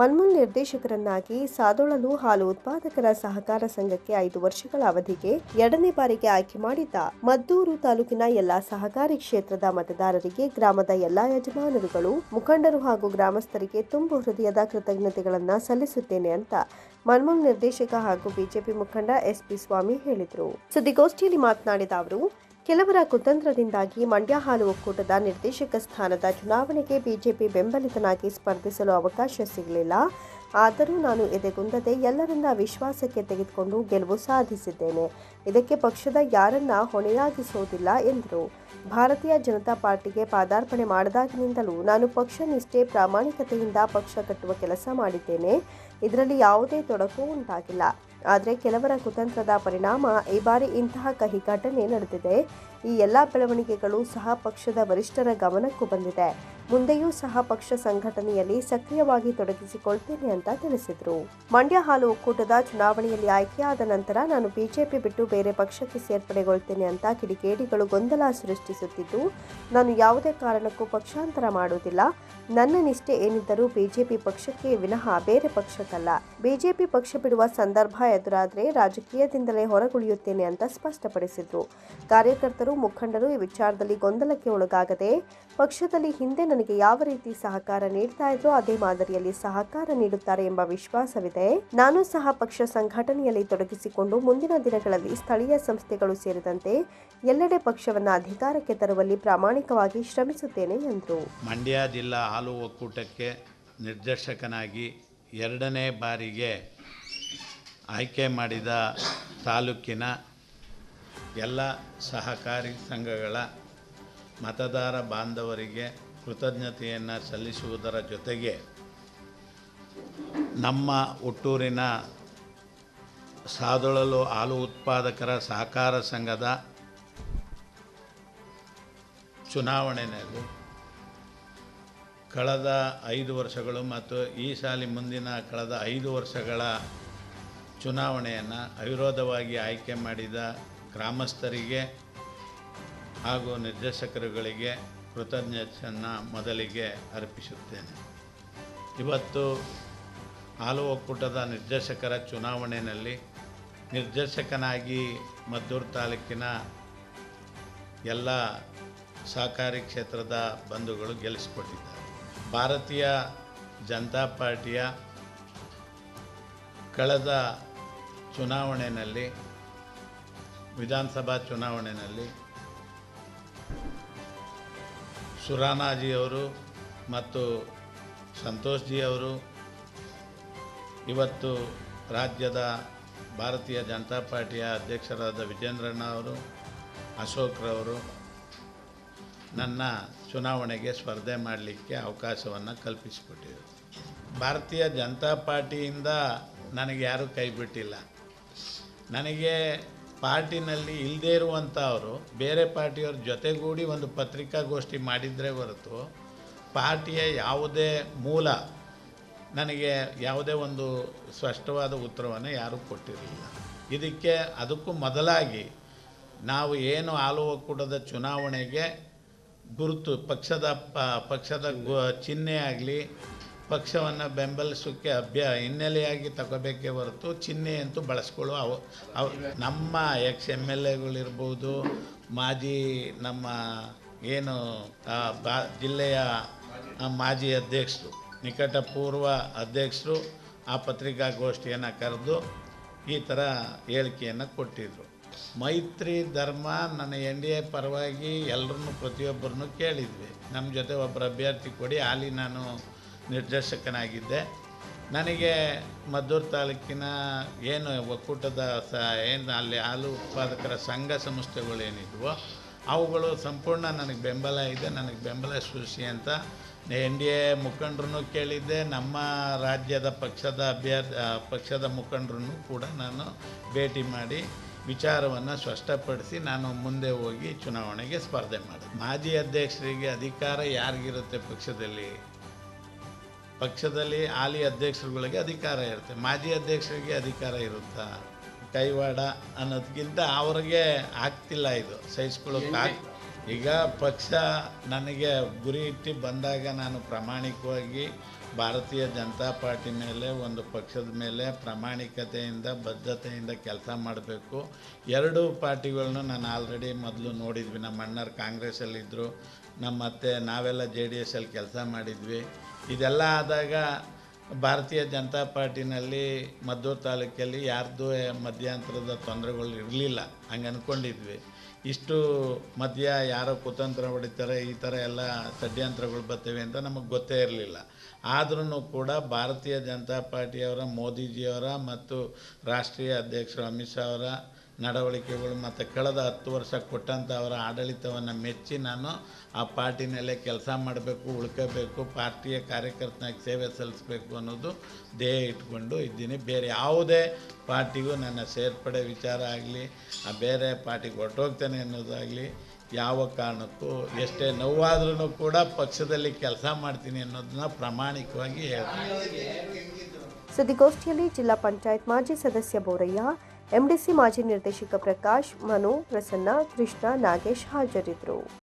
ಮನ್ಮೂಲ್ ನಿರ್ದೇಶಕರನ್ನಾಗಿ ಸಾದೊಳಲು ಹಾಲು ಉತ್ಪಾದಕರ ಸಹಕಾರ ಸಂಘಕ್ಕೆ ಐದು ವರ್ಷಗಳ ಅವಧಿಗೆ ಎರಡನೇ ಬಾರಿಗೆ ಆಯ್ಕೆ ಮಾಡಿದ್ದ ಮದ್ದೂರು ತಾಲೂಕಿನ ಎಲ್ಲಾ ಸಹಕಾರಿ ಕ್ಷೇತ್ರದ ಮತದಾರರಿಗೆ ಗ್ರಾಮದ ಎಲ್ಲಾ ಯಜಮಾನರುಗಳು, ಮುಖಂಡರು ಹಾಗೂ ಗ್ರಾಮಸ್ಥರಿಗೆ ತುಂಬು ಹೃದಯದ ಕೃತಜ್ಞತೆಗಳನ್ನ ಸಲ್ಲಿಸುತ್ತೇನೆ ಅಂತ ಮನ್ಮೂಲ್ ನಿರ್ದೇಶಕ ಹಾಗೂ ಬಿಜೆಪಿ ಮುಖಂಡ ಎಸ್ಪಿ ಸ್ವಾಮಿ ಹೇಳಿದರು. ಸುದ್ದಿಗೋಷ್ಠಿಯಲ್ಲಿ ಮಾತನಾಡಿದ ಅವರು ಕೆಲವರ ಕುತಂತ್ರದಿಂದಾಗಿ ಮಂಡ್ಯ ಹಾಲು ಒಕ್ಕೂಟದ ನಿರ್ದೇಶಕ ಸ್ಥಾನದ ಚುನಾವಣೆಗೆ ಬಿಜೆಪಿ ಬೆಂಬಲಿತನಾಗಿ ಸ್ಪರ್ಧಿಸಲು ಅವಕಾಶ ಸಿಗಲಿಲ್ಲ. ಆದರೂ ನಾನು ಎದೆಗುಂದದೆ ಎಲ್ಲರನ್ನ ವಿಶ್ವಾಸಕ್ಕೆ ತೆಗೆದುಕೊಂಡು ಗೆಲುವು ಸಾಧಿಸಿದ್ದೇನೆ. ಇದಕ್ಕೆ ಪಕ್ಷದ ಯಾರನ್ನ ಹೊಣೆಯಾಗಿಸುವುದಿಲ್ಲ ಎಂದರು. ಭಾರತೀಯ ಜನತಾ ಪಾರ್ಟಿಗೆ ಪಾದಾರ್ಪಣೆ ಮಾಡಿದಾಗಿನಿಂದಲೂ ನಾನು ಪಕ್ಷ ನಿಷ್ಠೆ ಪ್ರಾಮಾಣಿಕತೆಯಿಂದ ಪಕ್ಷ ಕಟ್ಟುವ ಕೆಲಸ ಮಾಡಿದ್ದೇನೆ. ಇದರಲ್ಲಿ ಯಾವುದೇ ತೊಡಕು ಉಂಟಾಗಿಲ್ಲ. ಆದರೆ ಕೆಲವರ ಕುತಂತ್ರದ ಪರಿಣಾಮ ಈ ಬಾರಿ ಇಂತಹ ಕಹಿ ಘಟನೆ ನಡೆದಿದೆ. ಈ ಎಲ್ಲ ಬೆಳವಣಿಗೆಗಳು ಸಹ ಪಕ್ಷದ ವರಿಷ್ಠರ ಗಮನಕ್ಕೂ ಬಂದಿದೆ. ಮುಂದೆಯೂ ಸಹ ಪಕ್ಷ ಸಂಘಟನೆಯಲ್ಲಿ ಸಕ್ರಿಯವಾಗಿ ತೊಡಗಿಸಿಕೊಳ್ತೇನೆ ಅಂತ ತಿಳಿಸಿದರು. ಮಂಡ್ಯ ಹಾಲು ಒಕ್ಕೂಟದ ಚುನಾವಣೆಯಲ್ಲಿ ಆಯ್ಕೆಯಾದ ನಂತರ ನಾನು ಬಿಜೆಪಿ ಬಿಟ್ಟು ಬೇರೆ ಪಕ್ಷಕ್ಕೆ ಸೇರ್ಪಡೆಗೊಳ್ತೇನೆ ಅಂತ ಕಿಡಿಗೇಡಿಗಳು ಗೊಂದಲ ಸೃಷ್ಟಿಸುತ್ತಿದ್ದು, ನಾನು ಯಾವುದೇ ಕಾರಣಕ್ಕೂ ಪಕ್ಷಾಂತರ ಮಾಡುವುದಿಲ್ಲ. ನನ್ನ ನಿಷ್ಠೆ ಏನಿದ್ದರೂ ಬಿಜೆಪಿ ಪಕ್ಷಕ್ಕೆ ವಿನಃ ಬೇರೆ ಪಕ್ಷಕ್ಕಲ್ಲ. ಬಿಜೆಪಿ ಪಕ್ಷ ಬಿಡುವ ಸಂದರ್ಭ ಎದುರಾದರೆ ರಾಜಕೀಯದಿಂದಲೇ ಹೊರಗುಳಿಯುತ್ತೇನೆ ಅಂತ ಸ್ಪಷ್ಟಪಡಿಸಿದರು. ಕಾರ್ಯಕರ್ತರು, ಮುಖಂಡರು ಈ ವಿಚಾರದಲ್ಲಿ ಗೊಂದಲಕ್ಕೆ ಒಳಗಾಗದೆ, ಪಕ್ಷದಲ್ಲಿ ಹಿಂದೆ ನನಗೆ ಯಾವ ರೀತಿ ಸಹಕಾರ ನೀಡ್ತಾ ಇದ್ರೋ ಅದೇ ಮಾದರಿಯಲ್ಲಿ ಸಹಕಾರ ನೀಡುತ್ತಾರೆ ಎಂಬ ವಿಶ್ವಾಸವಿದೆ. ನಾನು ಸಹ ಪಕ್ಷ ಸಂಘಟನೆಯಲ್ಲಿ ತೊಡಗಿಸಿಕೊಂಡು ಮುಂದಿನ ದಿನಗಳಲ್ಲಿ ಸ್ಥಳೀಯ ಸಂಸ್ಥೆಗಳು ಸೇರಿದಂತೆ ಎಲ್ಲೆಡೆ ಪಕ್ಷವನ್ನು ಅಧಿಕಾರಕ್ಕೆ ತರುವಲ್ಲಿ ಪ್ರಾಮಾಣಿಕವಾಗಿ ಶ್ರಮಿಸುತ್ತೇನೆ ಎಂದರು. ಮಂಡ್ಯ ಜಿಲ್ಲಾ ಹಾಲು ಒಕ್ಕೂಟಕ್ಕೆ ನಿರ್ದೇಶಕನಾಗಿ ಎರಡನೇ ಬಾರಿಗೆ ಆಯ್ಕೆ ಮಾಡಿದ ತಾಲೂಕಿನ ಎಲ್ಲ ಸಹಕಾರಿ ಸಂಘಗಳ ಮತದಾರ ಬಾಂಧವರಿಗೆ ಕೃತಜ್ಞತೆಯನ್ನು ಸಲ್ಲಿಸುವುದರ ಜೊತೆಗೆ ನಮ್ಮ ಹುಟ್ಟೂರಿನ ಸಾದೊಳಲು ಹಾಲು ಉತ್ಪಾದಕರ ಸಹಕಾರ ಸಂಘದ ಚುನಾವಣೆಯಲ್ಲಿ ಕಳೆದ ಐದು ವರ್ಷಗಳು ಮತ್ತು ಈ ಸಾಲಿ ಮುಂದಿನ ಕಳೆದ ಐದು ವರ್ಷಗಳ ಚುನಾವಣೆಯನ್ನು ಅವಿರೋಧವಾಗಿ ಆಯ್ಕೆ ಮಾಡಿದ ಗ್ರಾಮಸ್ಥರಿಗೆ ಹಾಗೂ ನಿರ್ದೇಶಕರುಗಳಿಗೆ ಕೃತಜ್ಞತೆಯನ್ನು ಮೊದಲಿಗೆ ಅರ್ಪಿಸುತ್ತೇನೆ. ಇವತ್ತು ಹಾಲು ಒಕ್ಕೂಟದ ನಿರ್ದೇಶಕರ ಚುನಾವಣೆಯಲ್ಲಿ ನಿರ್ದೇಶಕನಾಗಿ ಮದ್ದೂರು ತಾಲೂಕಿನ ಎಲ್ಲ ಸಹಕಾರಿ ಕ್ಷೇತ್ರದ ಬಂಧುಗಳು ಗೆಲ್ಲಿಸಿಕೊಟ್ಟಿದ್ದಾರೆ. ಭಾರತೀಯ ಜನತಾ ಪಾರ್ಟಿಯ ಕಳೆದ ಚುನಾವಣೆಯಲ್ಲಿ ವಿಧಾನಸಭಾ ಚುನಾವಣೆಯಲ್ಲಿ ಸುರಾನಾಜಿಯವರು ಮತ್ತು ಸಂತೋಷ್ಜಿಯವರು ಇವತ್ತು ರಾಜ್ಯದ ಭಾರತೀಯ ಜನತಾ ಪಾರ್ಟಿಯ ಅಧ್ಯಕ್ಷರಾದ ವಿಜೇಂದ್ರಣ್ಣ ಅವರು ಅಶೋಕ್ರವರು ನನ್ನ ಚುನಾವಣೆಗೆ ಸ್ಪರ್ಧೆ ಮಾಡಲಿಕ್ಕೆ ಅವಕಾಶವನ್ನು ಕಲ್ಪಿಸಿಕೊಟ್ಟಿದ್ರು. ಭಾರತೀಯ ಜನತಾ ಪಾರ್ಟಿಯಿಂದ ನನಗೆ ಯಾರೂ ಕೈ ಬಿಟ್ಟಿಲ್ಲ. ನನಗೆ ಪಾರ್ಟಿನಲ್ಲಿ ಇಲ್ಲದೇ ಇರುವಂಥವರು, ಬೇರೆ ಪಾರ್ಟಿಯವ್ರ ಜೊತೆಗೂಡಿ ಒಂದು ಪತ್ರಿಕಾಗೋಷ್ಠಿ ಮಾಡಿದರೆ ಹೊರತು ಪಾರ್ಟಿಯ ಯಾವುದೇ ಮೂಲ ನನಗೆ ಯಾವುದೇ ಒಂದು ಸ್ಪಷ್ಟವಾದ ಉತ್ತರವನ್ನು ಯಾರೂ ಕೊಟ್ಟಿರಲಿಲ್ಲ. ಇದಕ್ಕೆ ಅದಕ್ಕೂ ಮೊದಲಾಗಿ ನಾವು ಏನು ಹಾಲು ಒಕ್ಕೂಟದ ಚುನಾವಣೆಗೆ ಗುರುತು, ಪಕ್ಷದ ಪಕ್ಷದ ಚಿಹ್ನೆ ಆಗಲಿ ಪಕ್ಷವನ್ನು ಬೆಂಬಲಿಸೋಕ್ಕೆ ಅಭ್ಯ ಹಿನ್ನೆಲೆಯಾಗಿ ತಗೋಬೇಕೇ ಹೊರತು ಚಿಹ್ನೆ ಅಂತೂ ಬಳಸ್ಕೊಳ್ಳೋ ಅವು ಅವು, ನಮ್ಮ ಎಕ್ಸ್ ಎಂ ಎಲ್ ಎಗಳಿರ್ಬೋದು, ಮಾಜಿ ನಮ್ಮ ಏನು ಬಾ, ಜಿಲ್ಲೆಯ ಮಾಜಿ ಅಧ್ಯಕ್ಷರು, ನಿಕಟಪೂರ್ವ ಅಧ್ಯಕ್ಷರು ಆ ಪತ್ರಿಕಾಗೋಷ್ಠಿಯನ್ನು ಕರೆದು ಈ ಥರ ಹೇಳಿಕೆಯನ್ನು ಕೊಟ್ಟಿದ್ದರು ಮೈತ್ರಿ ಧರ್ಮ ನನ್ನ ಎನ್ ಡಿ ಎ ಪರವಾಗಿ ಎಲ್ಲರನ್ನು ಪ್ರತಿಯೊಬ್ಬರನ್ನು ಕೇಳಿದ್ವಿ. ನಮ್ಮ ಜೊತೆ ಒಬ್ಬರು ಅಭ್ಯರ್ಥಿ ಕೊಡಿ ಅಲ್ಲಿ ನಾನು ನಿರ್ದೇಶಕನಾಗಿದ್ದೆ. ನನಗೆ ಮದ್ದೂರು ತಾಲೂಕಿನ ಏನು ಒಕ್ಕೂಟದ ಸ, ಏನು ಅಲ್ಲಿ ಹಾಲು ಉತ್ಪಾದಕರ ಸಂಘ ಸಂಸ್ಥೆಗಳು ಸಂಸ್ಥೆಗಳೇನಿದ್ವೋ ಅವುಗಳು ಸಂಪೂರ್ಣ ನನಗೆ ಬೆಂಬಲ ಇದೆ. ನನಗೆ ಬೆಂಬಲ ಸೃಷ್ಟಿ ಅಂತ ಎನ್ ಡಿ ಎ ಮುಖಂಡ್ರೂ ಕೇಳಿದ್ದೆ. ನಮ್ಮ ರಾಜ್ಯದ ಪಕ್ಷದ ಅಭ್ಯರ್ಥಿ ಪಕ್ಷದ ಮುಖಂಡ್ರೂ ಕೂಡ ನಾನು ಭೇಟಿ ಮಾಡಿ ವಿಚಾರವನ್ನು ಸ್ಪಷ್ಟಪಡಿಸಿ ನಾನು ಮುಂದೆ ಹೋಗಿ ಚುನಾವಣೆಗೆ ಸ್ಪರ್ಧೆ ಮಾಡಿದೆ. ಮಾಜಿ ಅಧ್ಯಕ್ಷರಿಗೆ ಅಧಿಕಾರ ಯಾರಿಗಿರುತ್ತೆ ಪಕ್ಷದಲ್ಲಿ? ಪಕ್ಷದಲ್ಲಿ ಹಾಲಿ ಅಧ್ಯಕ್ಷರುಗಳಿಗೆ ಅಧಿಕಾರ ಇರುತ್ತೆ. ಮಾಜಿ ಅಧ್ಯಕ್ಷರಿಗೆ ಅಧಿಕಾರ ಇರುತ್ತಾ? ಕೈವಾಡ ಅನ್ನೋದಕ್ಕಿಂತ ಅವ್ರಿಗೆ ಆಗ್ತಿಲ್ಲ ಇದು. ಸಹಿಸ್ಕೊಳ್ಳೋಕೆ ಈಗ ಪಕ್ಷ ನನಗೆ ಗುರಿ ಇಟ್ಟು ಬಂದಾಗ ನಾನು ಪ್ರಾಮಾಣಿಕವಾಗಿ ಭಾರತೀಯ ಜನತಾ ಪಾರ್ಟಿ ಮೇಲೆ, ಒಂದು ಪಕ್ಷದ ಮೇಲೆ ಪ್ರಾಮಾಣಿಕತೆಯಿಂದ, ಬದ್ಧತೆಯಿಂದ ಕೆಲಸ ಮಾಡಬೇಕು. ಎರಡೂ ಪಾರ್ಟಿಗಳನ್ನೂ ನಾನು ಆಲ್ರೆಡಿ ಮೊದಲು ನೋಡಿದ್ವಿ. ನಮ್ಮ ಅಣ್ಣರು ಕಾಂಗ್ರೆಸ್ಸಲ್ಲಿದ್ದರು ನಮ್ಮ ಅತ್ತೆ ನಾವೆಲ್ಲ ಜೆ ಡಿ ಎಸ್ಸಲ್ಲಿ ಕೆಲಸ ಮಾಡಿದ್ವಿ. ಇದೆಲ್ಲ ಆದಾಗ ಭಾರತೀಯ ಜನತಾ ಪಾರ್ಟಿನಲ್ಲಿ ಮದ್ದೂರು ತಾಲೂಕಲ್ಲಿ ಯಾರ್ದು ಮಧ್ಯಂತರದ ತೊಂದರೆಗಳು ಇರಲಿಲ್ಲ. ಹಂಗೆ ಅಂದ್ಕೊಂಡಿದ್ವಿ ಇಷ್ಟು ಮಧ್ಯ ಯಾರೋ ಕುತಂತ್ರ ಹೊಡಿತಾರೆ, ಈ ಥರ ಎಲ್ಲ ಷಡ್ಯಂತ್ರಗಳು ಬರ್ತವೆ ಅಂತ ನಮಗೆ ಗೊತ್ತೇ ಇರಲಿಲ್ಲ. ಆದ್ರೂ ಕೂಡ ಭಾರತೀಯ ಜನತಾ ಪಾರ್ಟಿಯವರ, ಮೋದಿಜಿಯವರ ಮತ್ತು ರಾಷ್ಟ್ರೀಯ ಅಧ್ಯಕ್ಷರು ಅಮಿತ್ ಶಾ ಅವರ ನಡವಳಿಕೆಗಳು ಮತ್ತು ಕಳೆದ ಹತ್ತು ವರ್ಷ ಕೊಟ್ಟಂಥ ಅವರ ಆಡಳಿತವನ್ನು ಮೆಚ್ಚಿ ನಾನು ಆ ಪಾರ್ಟಿನಲ್ಲೇ ಕೆಲಸ ಮಾಡಬೇಕು, ಉಳ್ಕೋಬೇಕು, ಪಾರ್ಟಿಯ ಕಾರ್ಯಕರ್ತನಾಗಿ ಸೇವೆ ಸಲ್ಲಿಸಬೇಕು ಅನ್ನೋದು ಧ್ಯೇಯ ಇಟ್ಕೊಂಡು ಇದ್ದೀನಿ. ಬೇರೆ ಯಾವುದೇ ಪಾರ್ಟಿಗೂ ನನ್ನ ಸೇರ್ಪಡೆ ವಿಚಾರ ಆಗಲಿ, ಆ ಬೇರೆ ಪಾರ್ಟಿಗೆ ಹೊರಟೋಗ್ತೇನೆ ಅನ್ನೋದಾಗಲಿ, ಯಾವ ಕಾರಣಕ್ಕೂ, ಎಷ್ಟೇ ನೋವಾದ್ರೂ ಕೂಡ ಪಕ್ಷದಲ್ಲಿ ಕೆಲಸ ಮಾಡ್ತೀನಿ ಅನ್ನೋದನ್ನ ಪ್ರಾಮಾಣಿಕವಾಗಿ ಹೇಳ್ತೀನಿ. ಸುದ್ದಿಗೋಷ್ಠಿಯಲ್ಲಿ ಜಿಲ್ಲಾ ಪಂಚಾಯತ್ ಮಾಜಿ ಸದಸ್ಯ ಬೋರಯ್ಯ ಎಂಡಿಸಿ ಮಾಜಿ ನಿರ್ದೇಶಕ ಪ್ರಕಾಶ್ ಮನು ಪ್ರಸನ್ನ ಕೃಷ್ಣ ನಾಗೇಶ್ ಹಾಜರಿದ್ದರು.